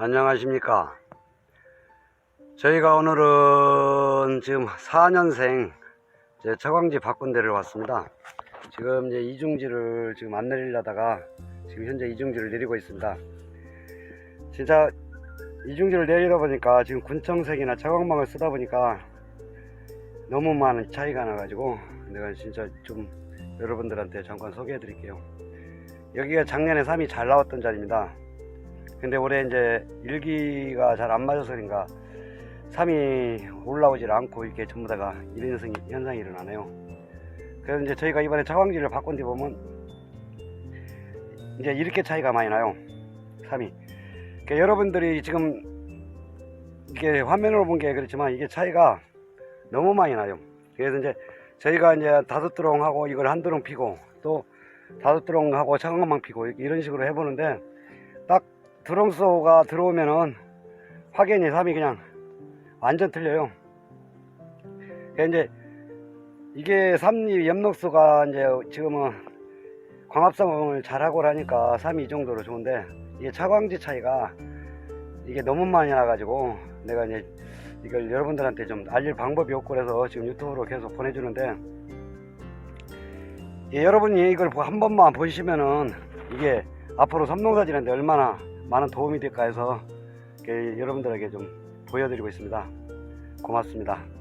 안녕하십니까. 저희가 오늘은 지금 4년생 제 처광지 바꾼 데를 왔습니다. 지금 이제 이중지를 지금 안 내리려다가 지금 현재 이중지를 내리고 있습니다. 진짜 이중지를 내리다 보니까 지금 군청색이나 차광망을 쓰다 보니까 너무 많은 차이가 나가지고 내가 진짜 좀 여러분들한테 잠깐 소개해 드릴게요. 여기가 작년에 3이 잘 나왔던 자리입니다. 근데 올해 이제 일기가 잘 안 맞아서 그런가 3이 올라오질 않고 이렇게 전부 다가 현상이, 현상이 일어나네요. 그래서 이제 저희가 이번에 차광지를 바꾼 뒤 보면 이제 이렇게 차이가 많이 나요. 3이. 그러니까 여러분들이 지금 이게 화면으로 본 게 그렇지만 이게 차이가 너무 많이 나요. 그래서 이제 저희가 이제 다섯 드롱하고 이걸 한 드롱 피고 또 다섯 드롱하고 차광망 피고 이런 식으로 해보는데 딱 드롱소가 들어오면은 확연히 3이 그냥 완전 틀려요. 그러니까 이제 이게 삼립 엽록소가 이제 지금은 광합성을 잘하고 하니까 3이 이 정도로 좋은데 이게 차광지 차이가 이게 너무 많이 나가지고 내가 이제 이걸 여러분들한테 좀 알릴 방법이 없고 그래서 지금 유튜브로 계속 보내주는데 예, 여러분이 이걸 한 번만 보시면은 이게 앞으로 삼농사지는데 얼마나 많은 도움이 될까 해서 여러분들에게 좀 보여드리고 있습니다. 고맙습니다.